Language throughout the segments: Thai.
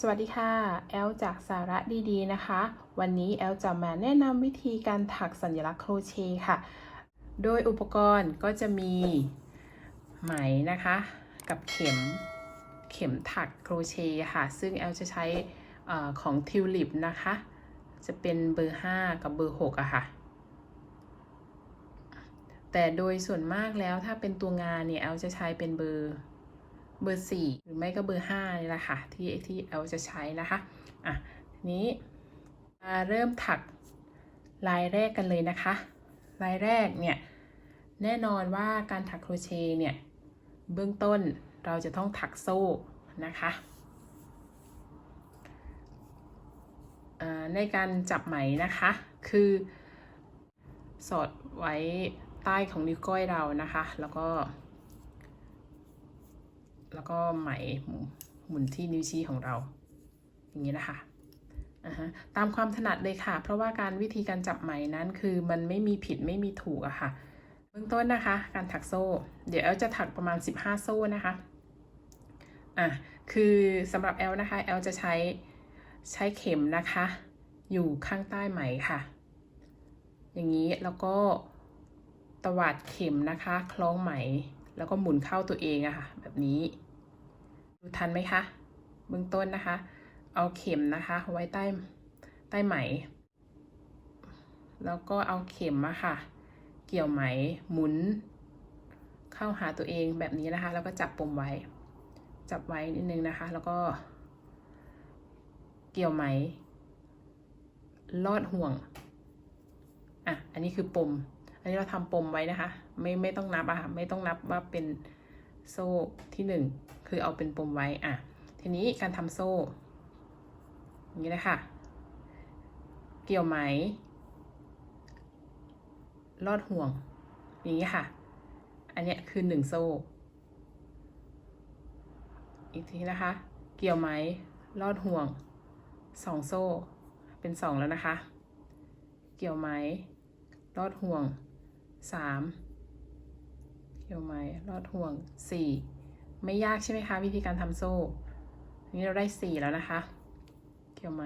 สวัสดีค่ะ แอลจากสาระดีๆนะคะ วันนี้แอลจะมาแนะนำวิธีการถักสัญลักษณ์โครเชต์ค่ะ โดยอุปกรณ์ก็จะมีไหมนะคะ กับเข็มเข็มถักโครเชต์ค่ะ ซึ่งแอลจะใช้อของทิวลิปนะคะ จะเป็นเบอร์ 5 กับเบอร์6อะค่ะ แต่โดยส่วนมากแล้วถ้าเป็นตัวงานเนี่ยแอลจะใช้เป็นเบอร์ เบอร์สี่หรือไม่ก็เบอร์ห้านี่แหละค่ะ ที่ที่เราจะใช้นะคะอะทีนี้มาเริ่มถักลายแรกกันเลยนะคะ ลายแรกเนี่ย แน่นอนว่าการถักโครเชต์เนี่ย เบื้องต้นเราจะต้องถักโซ่นะคะในการจับไหมนะคะ คือสอดไว้ใต้ของนิ้วก้อยเรานะคะ แล้วก็ แล้วก็ไหมหมุนที่นิ้วชี้ของเรา อย่างนี้นะคะอ่าฮะตามความถนัดเลยค่ะ เพราะว่าการวิธีการจับไหมนั้นคือมันไม่มีผิดไม่มีถูกอะค่ะ เบื้องต้นนะคะ การถักโซ่ เดี๋ยวแอลจะถักประมาณ 15 โซ่นะคะ อะ คือสำหรับแอลนะคะแอลจะใช้ใช้เข็มนะคะ อยู่ข้างใต้ไหมค่ะ อย่างนี้แล้วก็ตวัดเข็มนะคะ คล้องไหม แล้วก็หมุนเข้าตัวเองอะค่ะ แบบนี้ดูทันไหมคะเบื้องต้นนะคะ เอาเข็มนะคะไว้ใต้ใต้ไหม แล้วก็เอาเข็มอะค่ะ เกี่ยวไหมหมุน เข้าหาตัวเองแบบนี้นะคะ แล้วก็จับปมไว้ จับไว้นิดนึงนะคะ แล้วก็ เกี่ยวไหม ลอดห่วงอะอันนี้คือปม อันนี้เราทำปมไว้นะคะ ไม่ไม่ต้องนับอะค่ะไม่ต้องนับว่าเป็นโซ่ที่หนึ่งคือเอาเป็นปมไว้อะทีนี้การทำโซ่อย่างนี้นะคะเกี่ยวไหม ลอดห่วง อย่างนี้ค่ะ อันเนี้ยคือหนึ่งโซ่ อีกทีนะคะ เกี่ยวไหม ลอดห่วงสองโซ่ เป็นสองแล้วนะคะ เกี่ยวไหม ลอดห่วง สามเกี่ยวไหมลอดห่วงสี่ไม่ยากใช่ไหมคะวิธีการทำโซ่อันนี้เราได้สี่แล้วนะคะ เกี่ยวไหม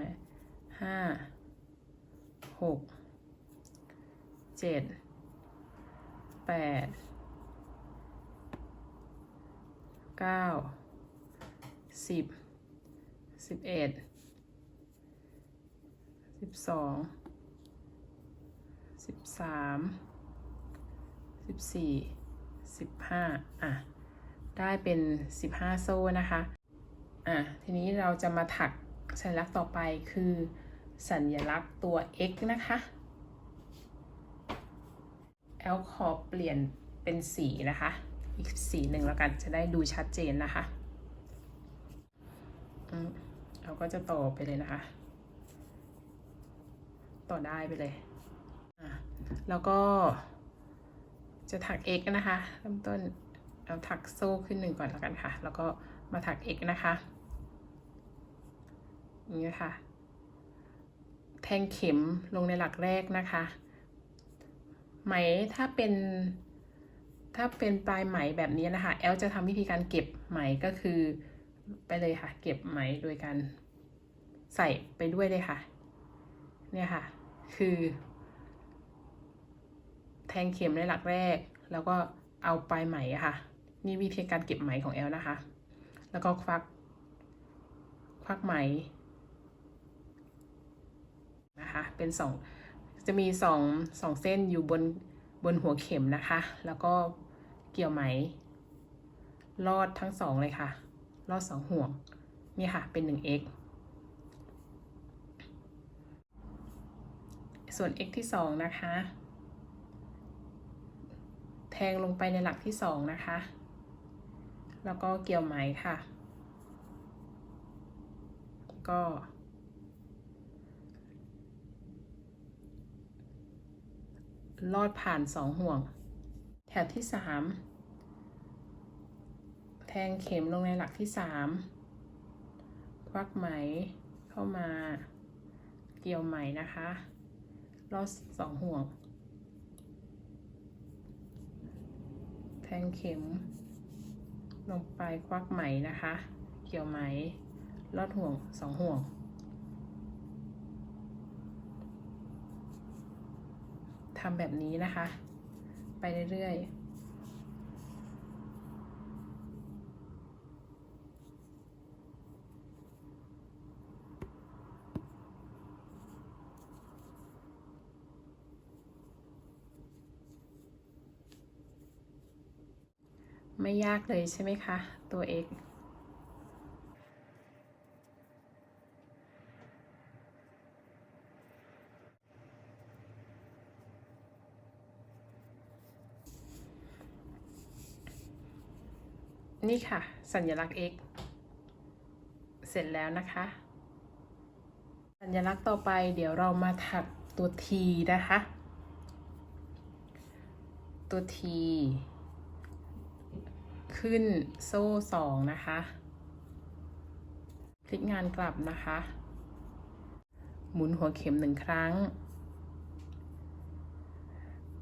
ห้าหกเจ็ดแปดเก้าสิบสิบเอ็ดสิบสองสิบสาม สิบสี่สิบห้าอะ ได้เป็นสิบห้าโซ่นะคะ อะ ทีนี้เราจะมาถักสัญลักษณ์ต่อไปคือ สัญลักษณ์ตัว x นะคะแอลขอเปลี่ยนเป็นสีนะคะ อีกสีหนึ่งแล้วกันจะได้ดูชัดเจนนะคะเราก็จะต่อไปเลยนะคะ ต่อได้ไปเลยอะแล้วก็ จะถัก x นะคะเริ่มต้นเอาถักโซ่ขึ้นหนึ่งก่อนแล้วกันค่ะ แล้วก็มาถัก x นะคะอย่างนี้ค่ะ แทงเข็มลงในหลักแรกนะคะ ไหมถ้าเป็นถ้าเป็นปลายไหมแบบนี้นะคะ แอลจะทำวิธีการเก็บไหมก็คือไปเลยค่ะ เก็บไหมโดยการใส่ไปด้วยเลยค่ะ เนี่ยค่ะ คือ แทงเข็มในหลักแรก แล้วก็เอาปลายไหมอะค่ะ นี่วิธีการเก็บไหมของแอลนะคะ แล้วก็ควัก ควักไหมนะคะ เป็นสองจะมีสองสองเส้นอยู่บนบนหัวเข็มนะคะ แล้วก็เกี่ยวไหม ลอดทั้งสองเลยค่ะ ลอดสองห่วง นี่ค่ะ เป็นหนึ่ง x ส่วน x ที่สองนะคะ แทงลงไปในหลักที่สองนะคะ แล้วก็เกี่ยวไหมค่ะ ก็ ลอดผ่านสองห่วง แถวที่สามแทงเข็มลงในหลักที่สามควักไหมเข้ามา เกี่ยวไหมนะคะ ลอดสองห่วง แทงเข็ม ลงไปควักไหมนะคะ เกี่ยวไหม ลอดห่วงสองห่วง ทำแบบนี้นะคะ ไปเรื่อยๆ ไม่ยากเลยใช่ไหมคะ ตัว x นี่ค่ะ สัญลักษณ์ x เสร็จแล้วนะคะ สัญลักษณ์ต่อไปเดี๋ยวเรามาถักตัว t นะคะ ตัว t ขึ้นโซ่สองนะคะ พลิกงานกลับนะคะ หมุนหัวเข็มหนึ่งครั้ง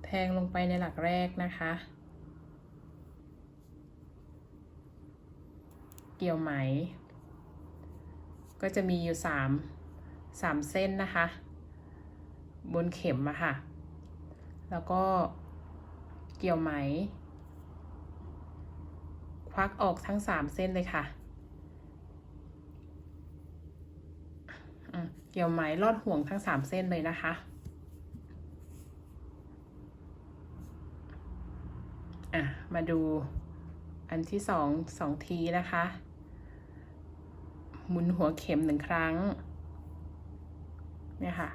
แทงลงไปในหลักแรกนะคะ เกี่ยวไหม ก็จะมีอยู่สามสามเส้นนะคะ บนเข็มอะค่ะ แล้วก็เกี่ยวไหม วักออกทั้งสามเส้นเลยค่ะ เกี่ยวไหมลอดห่วงทั้งสามเส้นเลยนะคะ อะ มาดูอันที่สองสองทีนะคะ หมุนหัวเข็มหนึ่งครั้ง เนี่ยค่ะ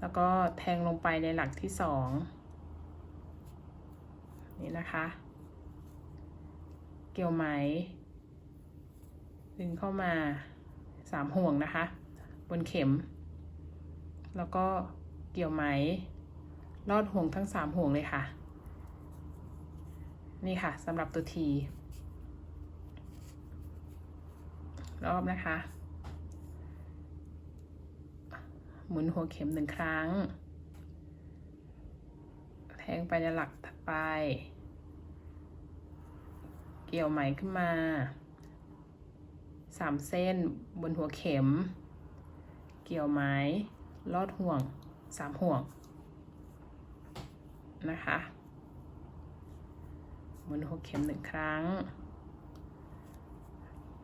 แล้วก็แทงลงไปในหลักที่สองนี่นะคะ เกี่ยวไหม ดึงเข้ามาสามห่วงนะคะ บนเข็ม แล้วก็เกี่ยวไหม ลอดห่วงทั้งสามห่วงเลยค่ะ นี่ค่ะสำหรับตัวทีรอบนะคะ หมุนหัวเข็มหนึ่งครั้ง แทงไปในหลักถัดไป กี่ยวไหมขึ้นมาสามเส้นบนหัวเข็ม เกี่ยวไหมลอดห่วงสามห่วงนะคะหมุนหัวเข็มหนึ่งครั้ง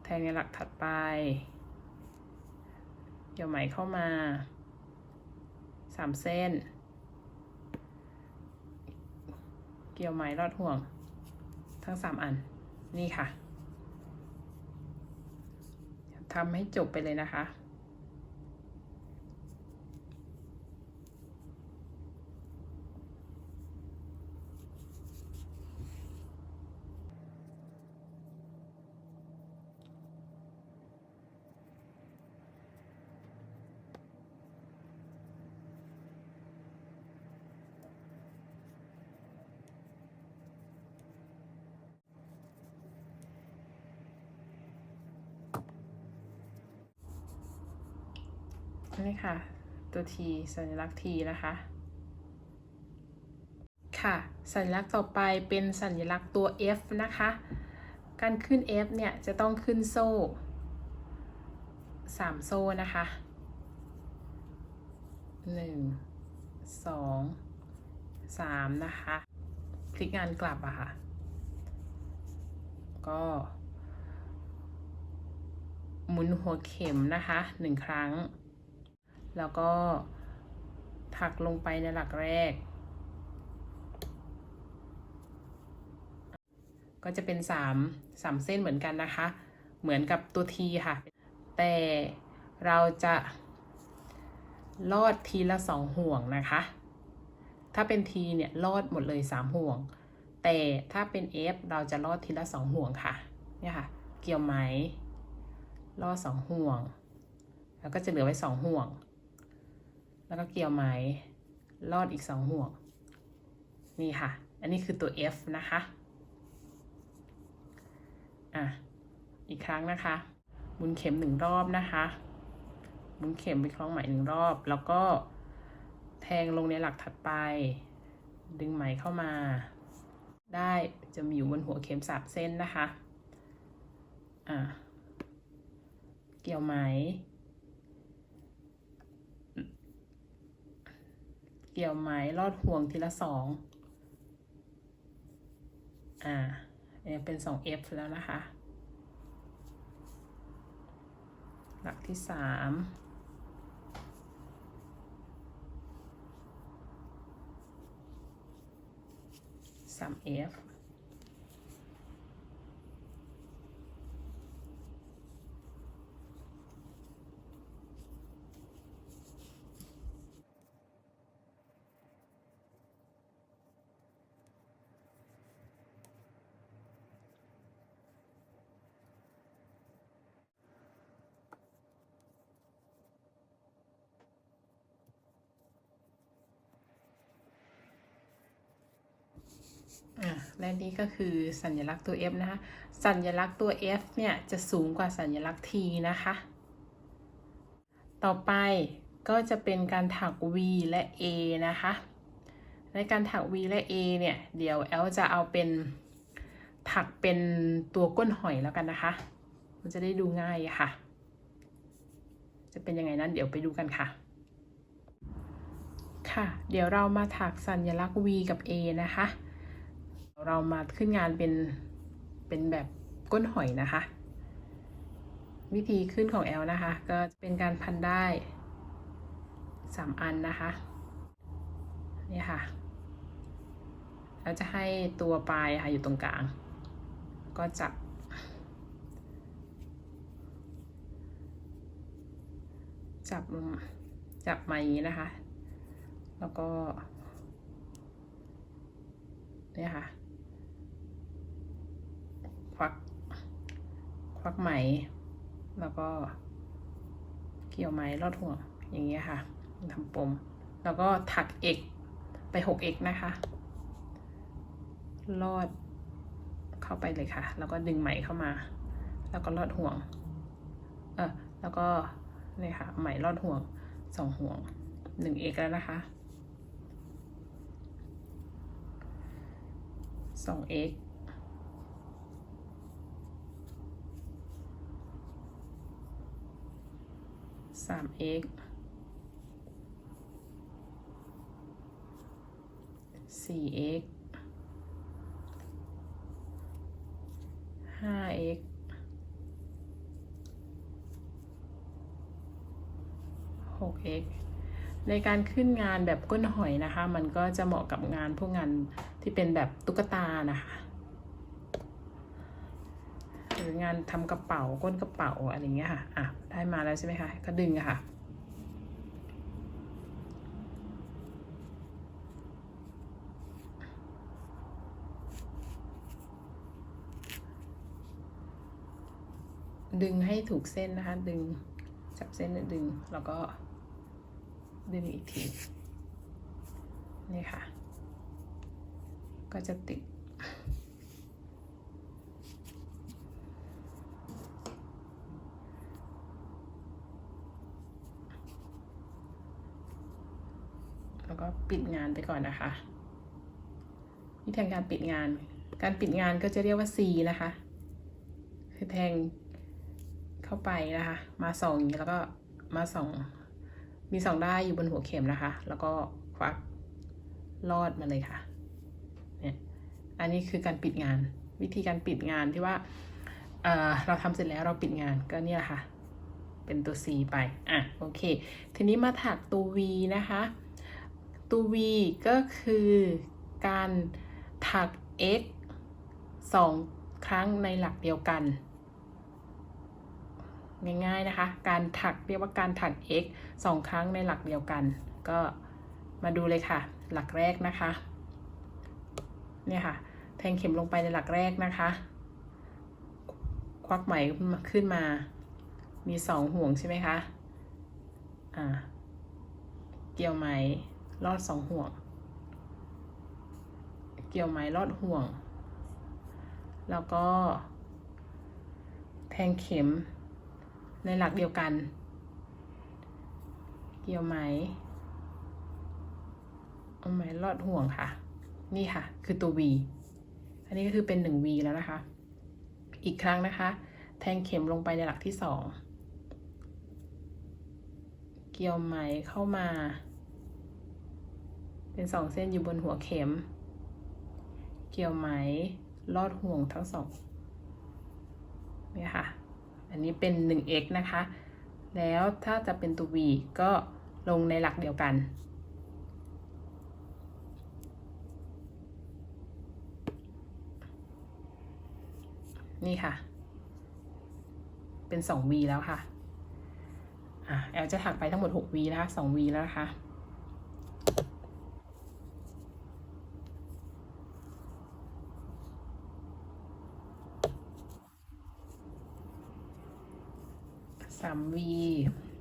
แทงในหลักถัดไป เกี่ยวไหมเข้ามาสามเส้น เกี่ยวไหมรอดห่วงทั้งสามอัน นี่ค่ะทำให้จบไปเลยนะคะ นี่ค่ะตัว T สัญลักษณ์ T นะคะ ค่ะ สัญลักษณ์ต่อไปเป็นสัญลักษณ์ตัว F นะคะ การขึ้น F เนี่ยจะต้องขึ้นโซ่สามโซ่นะคะหนึ่งสองสามนะคะพลิกงานกลับอะค่ะ ก็หมุนหัวเข็มนะคะหนึ่งครั้ง แล้วก็ถักลงไปในหลักแรก ก็จะเป็นสามสามเส้นเหมือนกันนะคะ เหมือนกับตัวทีค่ะ แต่เราจะลอดทีละสองห่วงนะคะ ถ้าเป็นทีเนี่ยลอดหมดเลยสามห่วง แต่ถ้าเป็น F เราจะลอดทีละสองห่วงค่ะ เนี่ยค่ะ เกี่ยวไหมลอดสองห่วง แล้วก็จะเหลือไว้สองห่วง แล้วก็เกี่ยวไหมลอดอีกสองห่วง นี่ค่ะ อันนี้คือตัว F นะคะอะอีกครั้งนะคะหมุนเข็มหนึ่งรอบนะคะหมุนเข็มไปคล้องไหมหนึ่งรอบ แล้วก็แทงลงในหลักถัดไป ดึงไหมเข้ามา ได้จะมีอยู่บนหัวเข็มสามเส้นนะคะอะเกี่ยวไหม เกี่ยวไหมลอดห่วงทีละสองอ่าเนี่ยเป็นสอง F แล้วนะคะ หลักที่สามสาม F อะ และนี่ก็คือสัญลักษณ์ตัว F นะคะ สัญลักษณ์ตัว F เนี่ยจะสูงกว่าสัญลักษณ์ T นะคะ ต่อไปก็จะเป็นการถัก V และ A นะคะ ในการถัก V และ A เนี่ย เดี๋ยวแอลจะเอาเป็นถักเป็นตัวก้นหอยแล้วกันนะคะ มันจะได้ดูง่ายค่ะ จะเป็นยังไงนั้นเดี๋ยวไปดูกันค่ะ ค่ะ เดี๋ยวเรามาถักสัญลักษณ์ V กับ A นะคะ เรามาขึ้นงานเป็นเป็นแบบก้นหอยนะคะ วิธีขึ้นของแอลนะคะ ก็เป็นการพันได้สามอันนะคะนี่ค่ะแล้วจะให้ตัวปลายค่ะอยู่ตรงกลาง ก็จับ จับจับมาอย่างนี้นะคะ แล้วก็เนี่ยค่ะ ควัก ควักไหม แล้วก็เกี่ยวไหมลอดห่วงอย่างเงี้ยค่ะทำปม แล้วก็ถักเอกไปหกเอกนะคะ ลอดเข้าไปเลยค่ะ แล้วก็ดึงไหมเข้ามา แล้วก็ลอดห่วง เออแล้วก็เนี่ยค่ะ ไหมลอดห่วงสองห่วงหนึ่งเอกแล้วนะคะสองเอก สาม x สี่ x ห้า x หก x ในการขึ้นงานแบบก้นหอยนะคะ มันก็จะเหมาะกับงานพวกงานที่เป็นแบบตุ๊กตานะคะ หรืองานทำกระเป๋าก้นกระเป๋าอะไรเงี้ยค่ะอะได้มาแล้วใช่ไหมคะก็ดึงค่ะ ดึงให้ถูกเส้นนะคะ ดึงจับเส้นแล้วดึงแล้วก็ดึงอีกทีนี่ค่ะ ก็จะติด แล้วก็ ปิดงานไปก่อนนะคะวิธีการปิดงาน การปิดงานก็จะเรียกว่า C นะคะ คือแทงเข้าไปนะคะ มาสองอย่างนี้แล้วก็มาสองมีสองได้อยู่บนหัวเข็มนะคะ แล้วก็ควักลอดมาเลยค่ะ เนี่ย อันนี้คือการปิดงาน วิธีการปิดงานที่ว่าเเราทำเสร็จแล้วเราปิดงานก็เนี่ยค่ะ เป็นตัว C ไป อะ โอเค ทีนี้มาถักตัว V นะคะ ตัว V ก็คือการถัก x สองครั้งในหลักเดียวกัน ง่ายๆนะคะ การถักเรียกว่าการถัก x สองครั้งในหลักเดียวกัน ก็มาดูเลยค่ะ หลักแรกนะคะ เนี่ยค่ะ แทงเข็มลงไปในหลักแรกนะคะ ควักไหมขึ้นมา มีสองห่วงใช่ไหมคะ อ่า เกี่ยวไหม ลอดสองห่วง เกี่ยวไหมลอดห่วง แล้วก็ แทงเข็ม ในหลักเดียวกัน เกี่ยวไหมเอาไหมลอดห่วงค่ะ นี่ค่ะ คือตัว V อันนี้ก็คือเป็น 1V แล้วนะคะ อีกครั้งนะคะ แทงเข็มลงไปในหลักที่สอง เกี่ยวไหมเข้ามา เป็นสองเส้นอยู่บนหัวเข็ม เกี่ยวไหมลอดห่วงทั้งสองเนี่ยค่ะ อันนี้เป็น 1x นะคะ แล้วถ้าจะเป็นตัว v ก็ลงในหลักเดียวกันนี่ค่ะ เป็น 2v แล้วค่ะ อะแอลจะถักไปทั้งหมด 6v นะคะ 2v แล้วนะคะ 3v 4v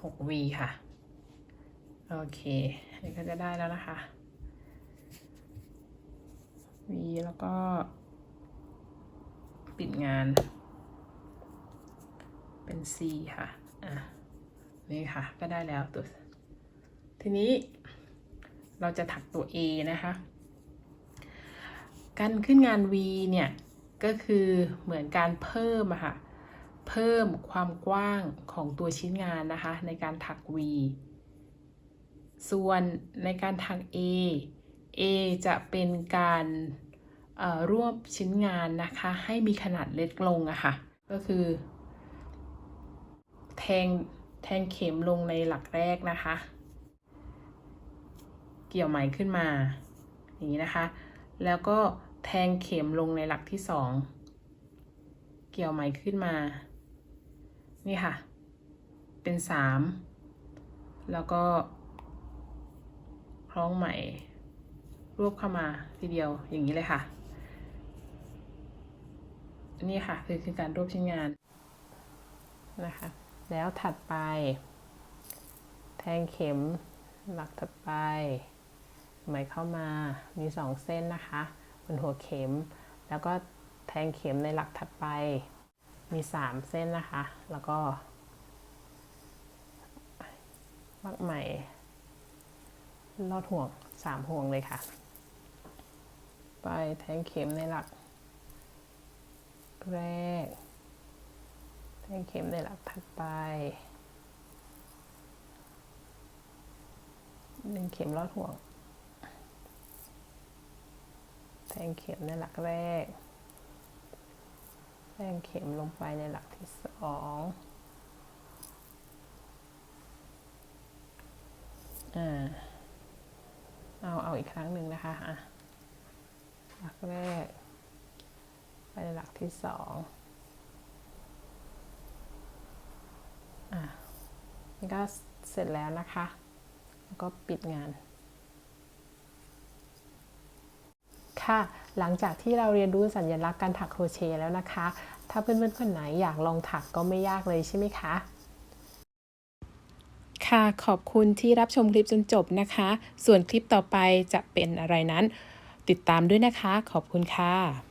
6 v ค่ะ โอเคอันนี้ก็จะได้แล้วนะคะ v แล้วก็ ปิดงาน เป็น c ค่ะ อะ นี่ค่ะ ก็ได้แล้วตัว ทีนี้เราจะถักตัว a นะคะการขึ้นงาน V เนี่ย ก็คือเหมือนการเพิ่มอะค่ะ พิ่มความกว้างของตัวชิ้นงานนะคะ ในการถัก V ส่วนในการถัก A A จะเป็นการรวบชิ้นงานนะคะ ให้มีขนาดเล็กลงอะค่ะ ก็คือ แทงแทงเข็มลงในหลักแรกนะคะ เกี่ยวไหมขึ้นมา อย่างนี้นะคะ แล้วก็แทงเข็มลงในหลักที่สองเกี่ยวไหมขึ้นมา นี่ค่ะ เป็นสามแล้วก็คล้องไหมรวบเข้ามาทีเดียวอย่างนี้เลยค่ะ นี่ค่ะคือคือการรวบชิ้นงานนะคะ แล้วถัดไป แทงเข็มหลักถัดไป ไหมเข้ามามีสองเส้นนะคะบนหัวเข็ม แล้วก็แทงเข็มในหลักถัดไป มีสามเส้นนะคะ แล้วก็มักไหมลอดห่วงสามห่วงเลยค่ะ ไปแทงเข็มในหลัก แรก แทงเข็มในหลักถัดไปดึงเข็มลอดห่วง แทงเข็มในหลักแรก แทงเข็มลงไปในหลักที่สองอ่าเอาเอาอีกครั้งหนึ่งนะคะอะหลักแรก ไปในหลักที่สองอะนี่ก็เสร็จแล้วนะคะ แล้วก็ปิดงาน ค่ะ หลังจากที่เราเรียนรู้สัญลักษณ์การถักโครเชต์แล้วนะคะ ถ้าเพื่อนๆคนไหนอยากลองถักก็ไม่ยากเลยใช่ไหมคะ ค่ะ ขอบคุณที่รับชมคลิปจนจบนะคะ ส่วนคลิปต่อไปจะเป็นอะไรนั้น ติดตามด้วยนะคะ ขอบคุณค่ะ